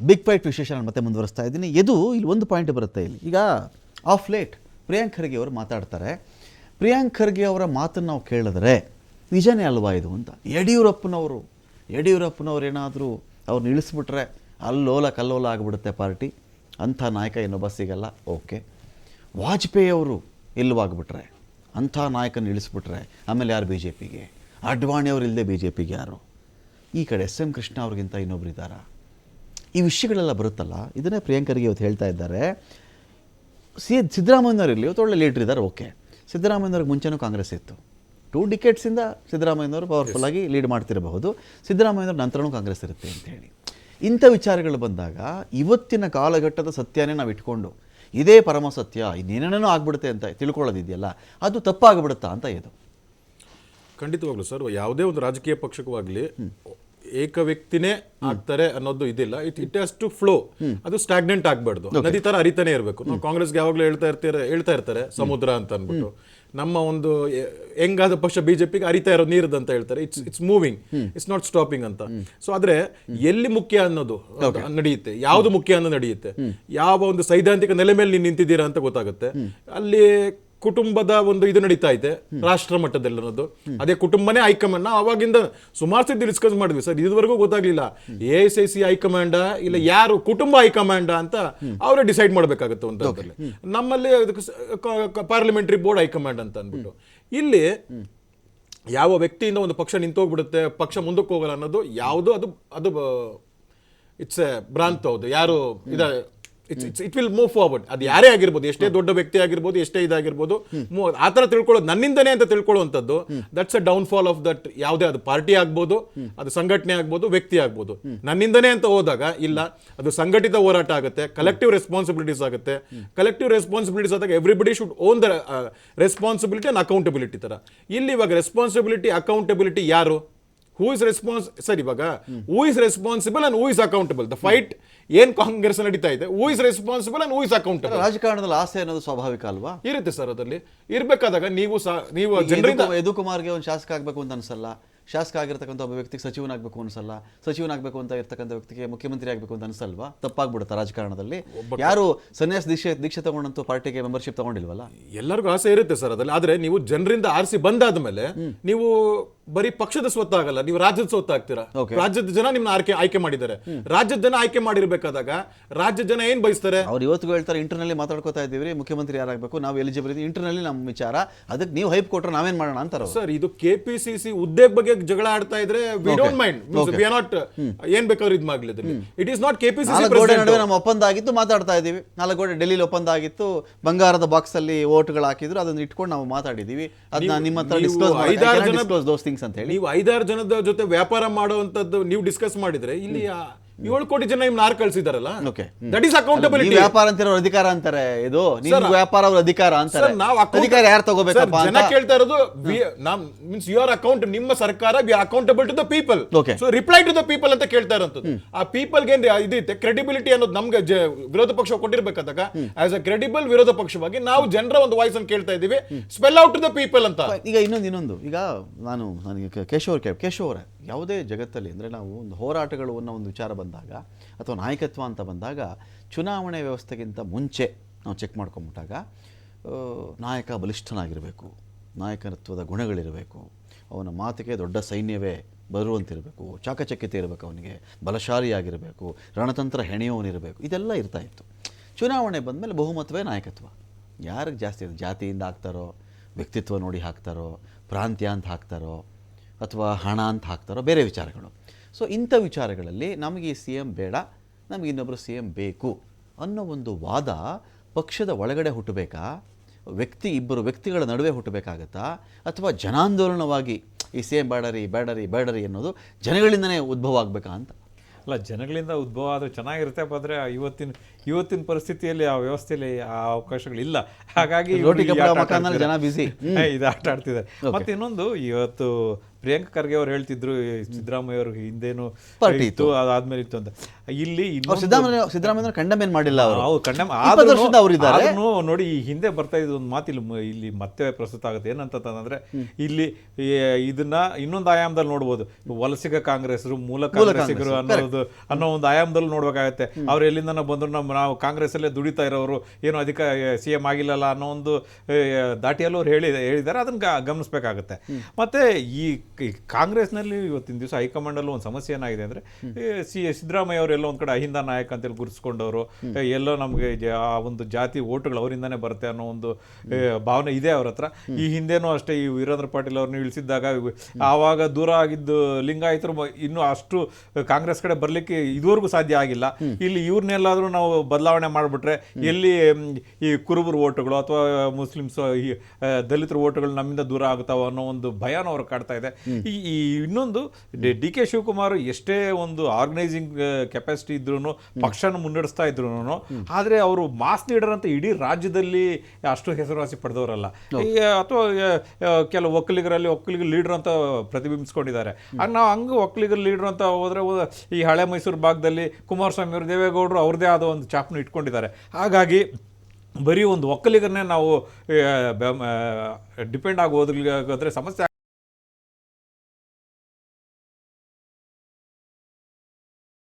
Big fight ವಿಶೇಷ ನಾನು ಮತ್ತೆ ಮುಂದುವರಿಸ್ತಾ ಇದ್ದೀನಿ. ಇದು ಇಲ್ಲಿ ಒಂದು ಪಾಯಿಂಟ್ ಬರುತ್ತೆ ಇಲ್ಲಿ. ಈಗ ಆಫ್ ಲೇಟ್ ಪ್ರಿಯಾಂಕ್ ಖರ್ಗೆ ಅವರು ಮಾತಾಡ್ತಾರೆ. ಪ್ರಿಯಾಂಕ್ ಖರ್ಗೆ ಅವರ ಮಾತನ್ನು ನಾವು ಕೇಳಿದ್ರೆ ನಿಜನೇ ಅಲ್ವಾ ಇದು ಅಂತ? ಯಡಿಯೂರಪ್ಪನವರು, ಯಡಿಯೂರಪ್ಪನವ್ರು ಏನಾದರೂ ಅವ್ರನ್ನ ಇಳಿಸ್ಬಿಟ್ರೆ ಅಲ್ಲೋಲ ಕಲ್ಲೋಲ ಆಗಿಬಿಡುತ್ತೆ ಪಾರ್ಟಿ. ಅಂಥ ನಾಯಕ ಇನ್ನೊಬ್ಬ ಸಿಗಲ್ಲ. ಓಕೆ ವಾಜಪೇಯಿ ಅವರು ಇಲ್ಲವಾಗ್ಬಿಟ್ರೆ, ಅಂಥ ನಾಯಕನ ಇಳಿಸ್ಬಿಟ್ರೆ ಆಮೇಲೆ ಯಾರು ಬಿ ಜೆ ಪಿಗೆ ಅಡ್ವಾಣಿ ಅವರು ಇಲ್ಲದೆ ಬಿ ಜೆ ಪಿಗೆ ಯಾರು? ಈ ಕಡೆ ಎಸ್ ಎಂ ಕೃಷ್ಣ ಅವ್ರಿಗಿಂತ ಇನ್ನೊಬ್ರು ಇದ್ದಾರಾ ಈ ವಿಷಯಗಳೆಲ್ಲ ಬರುತ್ತಲ್ಲ? ಇದನ್ನೇ ಪ್ರಿಯಾಂಕರಿಗೆ ಇವತ್ತು ಹೇಳ್ತಾ ಇದ್ದಾರೆ. ಸಿ ಸಿದ್ದರಾಮಯ್ಯನವರಿರಲಿ ಇವತ್ತು ಒಳ್ಳೆ ಲೀಡ್ರ್ ಇದ್ದಾರೆ ಓಕೆ ಸಿದ್ದರಾಮಯ್ಯನವ್ರಿಗೆ ಮುಂಚೆನೂ ಕಾಂಗ್ರೆಸ್ ಇತ್ತು. ಟೂ ಡಿಕೆಟ್ಸಿಂದ ಸಿದ್ದರಾಮಯ್ಯನವರು ಪವರ್ಫುಲ್ ಆಗಿ ಲೀಡ್ ಮಾಡ್ತಿರಬಹುದು. ಸಿದ್ದರಾಮಯ್ಯನವ್ರ ನಂತರನೂ ಕಾಂಗ್ರೆಸ್ ಇರುತ್ತೆ ಅಂತೇಳಿ ಇಂಥ ವಿಚಾರಗಳು ಬಂದಾಗ ಇವತ್ತಿನ ಕಾಲಘಟ್ಟದ ಸತ್ಯನೇ ನಾವು ಇಟ್ಕೊಂಡು ಇದೇ ಪರಮ ಸತ್ಯ ಇನ್ನೇನೇನೋ ಆಗ್ಬಿಡುತ್ತೆ ಅಂತ ತಿಳ್ಕೊಳ್ಳೋದಿದೆಯಲ್ಲ ಅದು ತಪ್ಪಾಗ್ಬಿಡುತ್ತಾ ಅಂತ ಇದು? ಖಂಡಿತವಾಗ್ಲೂ ಸರ್ ಯಾವುದೇ ಒಂದು ರಾಜಕೀಯ ಪಕ್ಷವಾಗ್ಲಿ ಏಕ ವ್ಯಕ್ತಿನೇ ಆಗ್ತಾರೆ ಅನ್ನೋದು ಇದಿಲ್ಲ. It it has to flow ಅದು ಸ್ಟಾಗ್ನೆಂಟ್ ಆಗ್ಬಾರ್ದು. ನದಿ ತರ ಹರಿತಾನೆ ಇರಬೇಕು. ನಾವು ಕಾಂಗ್ರೆಸ್ಗೆ ಯಾವಾಗಲೂ ಹೇಳ್ತಾ ಇರ್ತಾರೆ ಹೇಳ್ತಾ ಇರ್ತಾರೆ ಸಮುದ್ರ ಅಂತ ಅನ್ಬಿಟ್ಟು ನಮ್ಮ ಒಂದು ಹೆಂಗಾದ ಪಕ್ಷ ಬಿಜೆಪಿಗೆ ಅರಿತಾ ಇರೋ ನೀರದ್ ಅಂತ ಹೇಳ್ತಾರೆ. It's it's moving it's not stopping ಅಂತ. ಸೊ ಆದ್ರೆ ಎಲ್ಲಿ ಮುಖ್ಯ ಅನ್ನೋದು ನಡೆಯುತ್ತೆ? ಯಾವ್ದು ಮುಖ್ಯ ಅನ್ನೋದು ನಡೆಯುತ್ತೆ? ಯಾವ ಒಂದು ಸೈದ್ಧಾಂತಿಕ ನೆಲೆ ಮೇಲೆ ನೀವು ನಿಂತಿದ್ದೀರಾ ಅಂತ ಗೊತ್ತಾಗುತ್ತೆ. ಅಲ್ಲಿ ಕುಟುಂಬದ ಒಂದು ಇದು ನಡೀತಾ ಇದೆ ರಾಷ್ಟ್ರ ಮಟ್ಟದಲ್ಲಿ ಅನ್ನೋದು ಅದೇ ಕುಟುಂಬನೇ ಹೈಕಮಾಂಡ್ ನಾವು ಅವಾಗಿಂದ ಸುಮಾರು ಸತಿ ಡಿಸ್ಕಸ್ ಮಾಡಿದ್ವಿ ಸರ್ ಇದುವರೆಗೂ ಗೊತ್ತಾಗ್ಲಿಲ್ಲ. A S I C high command ಇಲ್ಲ ಯಾರು ಕುಟುಂಬ ಹೈಕಮಾಂಡ ಅಂತ ಅವರೇ ಡಿಸೈಡ್ ಮಾಡಬೇಕಾಗುತ್ತೆ ಒಂದು ನಮ್ಮಲ್ಲಿ ಪಾರ್ಲಿಮೆಂಟರಿ ಬೋರ್ಡ್ ಹೈಕಮಾಂಡ್ ಅಂತ ಅಂದ್ಬಿಟ್ಟು. ಇಲ್ಲಿ ಯಾವ ವ್ಯಕ್ತಿಯಿಂದ ಒಂದು ಪಕ್ಷ ನಿಂತೋಗ್ಬಿಡುತ್ತೆ ಪಕ್ಷ ಮುಂದಕ್ಕೆ ಹೋಗಲ್ಲ ಅನ್ನೋದು ಯಾವುದು ಅದು ಅದು ಇಟ್ಸ್ ಎ ಭ್ರಾಂತ ಹೌದು. ಯಾರು ಇದ it's it will move forward ಅದು ಯಾರೇ ಆಗಿರ್ಬೋದು, ಎಷ್ಟೇ ದೊಡ್ಡ ವ್ಯಕ್ತಿ ಆಗಿರ್ಬೋದು, ಎಷ್ಟೇ ಇದಾಗಿರ್ಬೋದು ಆ ಥರ ತಿಳ್ಕೊಳ್ಳೋದು ನನ್ನಿಂದನೇ ಅಂತ ತಿಳ್ಕೊಳ್ಳುವಂಥದ್ದು. That's a downfall of that ಯಾವುದೇ ಅದು ಪಾರ್ಟಿ ಆಗ್ಬೋದು, ಅದು ಸಂಘಟನೆ ಆಗ್ಬೋದು, ವ್ಯಕ್ತಿ ಆಗ್ಬೋದು. ನನ್ನಿಂದನೇ ಅಂತ ಹೋದಾಗ, ಇಲ್ಲ, ಅದು ಸಂಘಟಿತ ಹೋರಾಟ ಆಗುತ್ತೆ ಕಲೆಕ್ಟಿವ್ ರೆಸ್ಪಾನ್ಸಿಬಿಲಿಟೀಸ್ ಆಗುತ್ತೆ. ಕಲೆಕ್ಟಿವ್ ರೆಸ್ಪಾನ್ಸಿಬಿಲಿಟೀಸ್ ಆದಾಗ everybody should own the responsibility and accountability ತರ. ಇಲ್ಲಿ ಇವಾಗ ರೆಸ್ಪಾನ್ಸಿಬಿಲಿಟಿ ಅಕೌಂಟಬಿಲಿಟಿ ಯಾರು? ಹೂ ಇಸ್ ರೆಸ್ಪಾನ್ಸ್ ಸರ್ ಇವಾಗ who is responsible and who is accountable the fight ಏನ್ ಕಾಂಗ್ರೆಸ್ ನಡೀತಾ ಇದೆ? Who is responsible and who is accountable ರಾಜಕಾರಣದಲ್ಲಿ ಆಸೆ ಅನ್ನೋದು ಸ್ವಾಭಾವಿಕ ಅಲ್ವಾ? ಇರುತ್ತೆ ಸರ್ ಅದರಲ್ಲಿ. ಇರಬೇಕಾದಾಗ ನೀವು ನೀವು ಜನರಿಂದ ಯದು- ಯದು ಕುಮಾರ್ಗೆ ಒಂದು ಶಾಸಕ ಆಗಬೇಕು ಅಂತ ಅನ್ಸಲ್ಲ. ಶಾಸಕ ಆಗಿರ್ತಕ್ಕಂಥ ಒಬ್ಬ ವ್ಯಕ್ತಿಗೆ ಸಚಿವನಾಗಬೇಕು ಅನ್ಸಲ್ಲ. ಸಚಿವನಾಗಬೇಕು ಅಂತ ಇರ್ತಕ್ಕಂಥ ವ್ಯಕ್ತಿಗೆ ಮುಖ್ಯಮಂತ್ರಿ ಆಗಬೇಕು ಅಂತ ಅನ್ಸಲ್ವಾ? ತಪ್ಪಾಗ್ಬಿಡುತ್ತಾ ರಾಜಕಾರಣದಲ್ಲಿ. ಯಾರು ಸನ್ಯಾಸ ದೀಕ್ಷೆ ದೀಕ್ಷೆ ತಗೊಂಡಂತೂ ಪಾರ್ಟಿಗೆ ಮೆಂಬರ್ಶಿಪ್ ತಗೊಂಡಿಲ್ವಲ್ಲ? ಎಲ್ಲರಿಗೂ ಆಸೆ ಇರುತ್ತೆ ಸರ್ ಅದರಲ್ಲಿ. ಆದ್ರೆ ನೀವು ಜನರಿಂದ ಆರಿಸಿ ಬಂದಾದ ಮೇಲೆ ನೀವು ಬರೀ ಪಕ್ಷದ ಸ್ವತ್ತಾಗಲ್ಲ ನೀವು ರಾಜ್ಯದ ಸ್ವತ್ತಾಗ್ತೀರಾ? ರಾಜ್ಯದ ಜನ ನಿಮ್ನ ಆಯ್ಕೆ ಆಯ್ಕೆ ಮಾಡಿದ್ದಾರೆ. ರಾಜ್ಯದ ಜನ ಆಯ್ಕೆ ಮಾಡಿರ್ಬೇಕಾದಾಗ ರಾಜ್ಯದ ಜನ ಏನ್ ಬಯಸ್ತಾರೆ? ಅವ್ರು ಇವತ್ತು ಹೇಳ್ತಾರೆ ಇಂಟರ್ನಲ್ಲಿ ಮಾತಾಡ್ಕೋತಾ ಇದ್ದೀವಿ ಮುಖ್ಯಮಂತ್ರಿ ಯಾರಾಗಬೇಕು ನಾವು ಎಲಿಜಿಬಲ್ ಇದ್ದೀವಿ. ಇಂಟರ್ನಲ್ಲಿ ನಮ್ಮ ವಿಚಾರ ಅದಕ್ಕೆ ನೀವು ಹೈಪ್ ಕೊಟ್ರೆ ನಾವೇನ್ ಮಾಡೋಣ ಅಂತಾರೆ ಸರ್ ಇದು ಕೆಪಿಸಿಸಿ ಹುದ್ದೆ ಬಗ್ಗೆ ಜಗಳ ಆಡ್ತಾ ಇದ್ರೆ we don't mind we are not ಏನ್ ಬೇಕಾದ್ರೂ ಇದು ಮಾಡ್ಲಿ ಇಟ್ ಇಸ್ ನಾಟ್ ಕೆಪಿಸಿಸಿ ನಡುವೆ ನಮ್ಮ ಒಪ್ಪಂದ ಆಗಿತ್ತು ಮಾತಾಡ್ತಾ ಇದ್ದೀವಿ. ನಾಲ್ಕು ಗೋಡೆ ಡೆಲ್ಲಿಲಿ ಒಪ್ಪಂದ ಆಗಿತ್ತು ಬಂಗಾರದ ಬಾಕ್ಸ್ ಅಲ್ಲಿ ಓಟ್ಗಳು ಹಾಕಿದ್ರು ಅದನ್ನ ಇಟ್ಕೊಂಡು ನಾವು ಮಾತಾಡಿದೀವಿ ಅದನ್ನ ನಿಮ್ಮ ಹತ್ರ ಡಿಸ್ಕ್ಲೋಸ್ ಐದಾರು ಜನ- ಥಿಂಗ್ಸ್ ಅಂತ ಹೇಳಿ. ನೀವು ಐದಾರು ಜನದ ಜೊತೆ ವ್ಯಾಪಾರ ಮಾಡುವಂಥದ್ದು ನೀವು ಡಿಸ್ಕಸ್ ಮಾಡಿದ್ರೆ ಇಲ್ಲಿ ಏಳು ಕೋಟಿ ಜನ ನಿಮ್ನ ಆರ್ ಕಳ್ಸಿದಾರಲ್ಲ? ಓಕೆ ದಟ್ ಇಸ್ ನೀವು ಅಕೌಂಟಬಿಲಿಟಿ ವ್ಯಾಪಾರ ಅಂತ ಅಧಿಕಾರ ಅಂತಾರೆ ಇದು? ನಿಮ್ಗೆ ವ್ಯಾಪಾರ ಅವ್ರ ಅಧಿಕಾರ ಅಂತಾರೆ. ನಾವು ಅಧಿಕಾರ ಯಾರು ತಗೋಬೇಕಪ್ಪ ಜನ ಕೇಳ್ತಾ ಇರೋದು ಮೀನ್ಸ್ ಯುವರ್ ಅಕೌಂಟ್ ನಿಮ್ಮ ಸರ್ಕಾರ be accountable to the people okay so reply to the people ಅಂತ ಕೇಳ್ತಾ ಇರೋಂಥದ್ದು. ಆ ಪೀಪಲ್ಗೆ ಏನ್ ಇದೈತೆ ಕ್ರೆಡಿಬಿಲಿಟಿ ಅನ್ನೋದು ನಮ್ಗೆ ವಿರೋಧ ಪಕ್ಷ ಕೊಟ್ಟಿರ್ಬೇಕಾದಾಗ ಆಸ್ ಅ ಕ್ರೆಡಿಬಲ್ ವಿರೋಧ ಪಕ್ಷವಾಗಿ ನಾವು ಜನರ ಒಂದು ವಾಯ್ಸ್ ಅನ್ನು ಕೇಳ್ತಾ ಇದೀವಿ spell out to the people ಅಂತ. ಈಗ ಇನ್ನೊಂದು ಇನ್ನೊಂದು. ಈಗ ನಾನು ನನಗೆ ಕೇಶವ್ ಕೇಶವ್ ಅವರೇ. ಯಾವುದೇ ಜಗತ್ತಲ್ಲಿ ಅಂದರೆ ನಾವು ಒಂದು ಹೋರಾಟಗಳು ಅನ್ನೋ ಒಂದು ವಿಚಾರ ಬಂದಾಗ ಅಥವಾ ನಾಯಕತ್ವ ಅಂತ ಬಂದಾಗ ಚುನಾವಣೆ ವ್ಯವಸ್ಥೆಗಿಂತ ಮುಂಚೆ ನಾವು ಚೆಕ್ ಮಾಡ್ಕೊಂಬಿಟ್ಟಾಗ ನಾಯಕ ಬಲಿಷ್ಠನಾಗಿರಬೇಕು, ನಾಯಕತ್ವದ ಗುಣಗಳಿರಬೇಕು, ಅವನ ಮಾತಿಗೆ ದೊಡ್ಡ ಸೈನ್ಯವೇ ಬರುವಂತಿರಬೇಕು, ಚಾಕಚಕ್ಯತೆ ಇರಬೇಕು ಅವನಿಗೆ, ಬಲಶಾಲಿಯಾಗಿರಬೇಕು, ರಣತಂತ್ರ ಹೆಣೆಯೋನಿರಬೇಕು ಇದೆಲ್ಲ ಇರ್ತಾ ಇತ್ತು. ಚುನಾವಣೆ ಬಂದಮೇಲೆ ಬಹುಮತವೇ ನಾಯಕತ್ವ. ಯಾರಿಗೆ ಜಾಸ್ತಿ ಜಾತಿಯಿಂದ ಹಾಕ್ತಾರೋ, ವ್ಯಕ್ತಿತ್ವ ನೋಡಿ ಹಾಕ್ತಾರೋ, ಪ್ರಾಂತ್ಯ ಅಂತ ಹಾಕ್ತಾರೋ ಅಥವಾ ಹಣ ಅಂತ ಹಾಕ್ತಾರೋ ಬೇರೆ ವಿಚಾರಗಳು. ಸೊ ಇಂಥ ವಿಚಾರಗಳಲ್ಲಿ ನಮಗೆ ಈ ಸಿ ಎಂ ಬೇಡ ನಮಗೆ ಇನ್ನೊಬ್ಬರು ಸಿ ಎಂ ಬೇಕು ಅನ್ನೋ ಒಂದು ವಾದ ಪಕ್ಷದ ಒಳಗಡೆ ಹುಟ್ಟಬೇಕಾ? ವ್ಯಕ್ತಿ ಇಬ್ಬರು ವ್ಯಕ್ತಿಗಳ ನಡುವೆ ಹುಟ್ಟಬೇಕಾಗತ್ತಾ? ಅಥವಾ ಜನಾಂದೋಲನವಾಗಿ ಈ ಸಿ ಎಂ ಬೇಡರಿ ಬೇಡರಿ ಬೇಡರಿ ಅನ್ನೋದು ಜನಗಳಿಂದನೇ ಉದ್ಭವ ಆಗಬೇಕಾ ಅಂತ? ಅಲ್ಲ ಜನಗಳಿಂದ ಉದ್ಭವ ಆದರೆ ಚೆನ್ನಾಗಿರುತ್ತೆ ಆದರೆ ಇವತ್ತಿನ ಇವತ್ತಿನ ಪರಿಸ್ಥಿತಿಯಲ್ಲಿ ಆ ವ್ಯವಸ್ಥೆಯಲ್ಲಿ ಆ ಅವಕಾಶಗಳಿಲ್ಲ. ಹಾಗಾಗಿ ಜನ ಬಿಸಿ ಇದು ಆಟ ಆಡ್ತಿದ್ದಾರೆ. ಮತ್ತೆ ಇನ್ನೊಂದು ಇವತ್ತು ಪ್ರಿಯಾಂಕ ಖರ್ಗೆ ಅವ್ರು ಹೇಳ್ತಿದ್ರು ಸಿದ್ದರಾಮಯ್ಯ ಅವ್ರಿಗೆ ಹಿಂದೇನು ಪಾರ್ಟಿ ಇತ್ತು ಅದಾದ್ಮೇಲೆ ಇತ್ತು ಅಂತ. ಇಲ್ಲಿ ಅವ್ರು ಸಿದ್ದರಾಮಯ್ಯ ಸಿದ್ದರಾಮಯ್ಯ ಕಂಡಮ್ ಏನ್ ಮಾಡಿಲ್ಲ ಅವರು? ಅವ್ರು ಕಂಡಮ್. ಆದ್ರೂ ನೋಡಿ ಈ ಹಿಂದೆ ಬರ್ತಾ ಇದ್ದ ಒಂದು ಮಾತಿಲ್ಲ ಇಲ್ಲಿ ಮತ್ತೆ ಪ್ರಸ್ತುತ ಆಗುತ್ತೆ. ಏನಂತಂದ್ರೆ ಇಲ್ಲಿ ಇದನ್ನ ಇನ್ನೊಂದು ಆಯಾಮದಲ್ಲಿ ನೋಡ್ಬೋದು. ವಲಸಿಗ ಕಾಂಗ್ರೆಸ್ರು ಮೂಲ ಕಾಂಗ್ರೆಸ್ಸಿಗರು ಅನ್ನೋದು ಅನ್ನೋ ಒಂದು ಆಯಾಮದಲ್ಲಿ ನೋಡ್ಬೇಕಾಗತ್ತೆ. ಅವ್ರು ಎಲ್ಲಿಂದ ಬಂದ್ರು ನಮ್ಮ ನಾವು ಕಾಂಗ್ರೆಸ್ ಅಲ್ಲೇ ದುಡಿತಾ ಇರೋರು ಏನು ಅಧಿಕ ಸಿ ಎಂ ಆಗಿಲ್ಲಲ್ಲ ಅನ್ನೋ ಒಂದು ದಾಟಿಯಲ್ಲೂ ಅವ್ರು ಹೇಳಿ ಹೇಳಿದ್ದಾರೆ. ಅದನ್ನ ಗಮನಿಸ್ಬೇಕಾಗತ್ತೆ. ಮತ್ತೆ ಈ ಕ- ಕಾಂಗ್ರೆಸ್ನಲ್ಲಿ ಇವತ್ತಿನ ದಿವಸ ಹೈಕಮಾಂಡಲ್ಲೂ ಒಂದು ಸಮಸ್ಯೆ ಏನಾಗಿದೆ ಅಂದ್ರೆ ಸಿ ಸಿದ್ದರಾಮಯ್ಯ ಅವರು ಎಲ್ಲೋ ಒಂದ್ ಕಡೆ ಅಹಿಂದ ನಾಯಕ ಅಂತೇಳಿ ಗುರುಸ್ಕೊಂಡವರು ಎಲ್ಲೋ ನಮಗೆ ಆ ಒಂದು ಜಾತಿ ಓಟುಗಳು ಅವರಿಂದನೇ ಬರುತ್ತೆ ಅನ್ನೋ ಒಂದು ಭಾವನೆ ಇದೆ ಅವ್ರ ಹತ್ರ. ಈ ಹಿಂದೆನೂ ಅಷ್ಟೇ ಈ ವೀರೇಂದ್ರ ಪಾಟೀಲ್ ಅವ್ರನ್ನ ಇಳಿಸಿದ್ದಾಗ ಆವಾಗ ದೂರ ಆಗಿದ್ದು ಲಿಂಗಾಯತರು ಇನ್ನೂ ಅಷ್ಟು ಕಾಂಗ್ರೆಸ್ ಕಡೆ ಬರಲಿಕ್ಕೆ ಇದುವರೆಗೂ ಸಾಧ್ಯ ಆಗಿಲ್ಲ. ಇಲ್ಲಿ ಇವ್ರನ್ನೆಲ್ಲಾದರೂ ನಾವು ಬದಲಾವಣೆ ಮಾಡಿಬಿಟ್ರೆ ಎಲ್ಲಿ ಈ ಕುರುಬರು ಓಟುಗಳು ಅಥವಾ ಮುಸ್ಲಿಮ್ಸ್ ಈ ದಲಿತರು ದಲಿತರ ಓಟುಗಳು ನಮ್ಮಿಂದ ದೂರ ಆಗ್ತಾವ ಅನ್ನೋ ಒಂದು ಭಯನ ಅವ್ರು ಕಾಡ್ತಾ ಇದೆ. ಈ ಇನ್ನೊಂದು ಡಿ ಕೆ ಶಿವಕುಮಾರ್ ಎಷ್ಟೇ ಒಂದು ಆರ್ಗನೈಸಿಂಗ್ ಕೆಪಾಸಿಟಿ ಇದ್ರು ಪಕ್ಷನ ಮುನ್ನಡೆಸ್ತಾ ಇದ್ರು ಆದರೆ ಅವರು ಮಾಸ್ ಲೀಡರ್ ಅಂತ ಇಡೀ ರಾಜ್ಯದಲ್ಲಿ ಅಷ್ಟು ಹೆಸರುವಾಸಿ ಪಡೆದವರಲ್ಲ. ಈ, ಅಥವಾ ಕೆಲವು ಒಕ್ಕಲಿಗರಲ್ಲಿ ಒಕ್ಕಲಿಗ ಲೀಡರ್ ಅಂತ ಪ್ರತಿಬಿಂಬಿಸ್ಕೊಂಡಿದ್ದಾರೆ. ನಾವು ಹಂಗೆ ಒಕ್ಕಲಿಗರ ಲೀಡರ್ ಅಂತ ಹೋದ್ರೆ ಈ ಹಳೆ ಮೈಸೂರು ಭಾಗದಲ್ಲಿ ಕುಮಾರಸ್ವಾಮಿ ಅವರು ದೇವೇಗೌಡರು ಅವ್ರದ್ದೇ ಆದ ಒಂದು ಚಾಪ್ನ ಇಟ್ಕೊಂಡಿದ್ದಾರೆ. ಹಾಗಾಗಿ ಬರೀ ಒಂದು ಒಕ್ಕಲಿಗರನ್ನೇ ನಾವು ಡಿಪೆಂಡ್ ಆಗೋದ್ರೆ ಸಮಸ್ಯೆ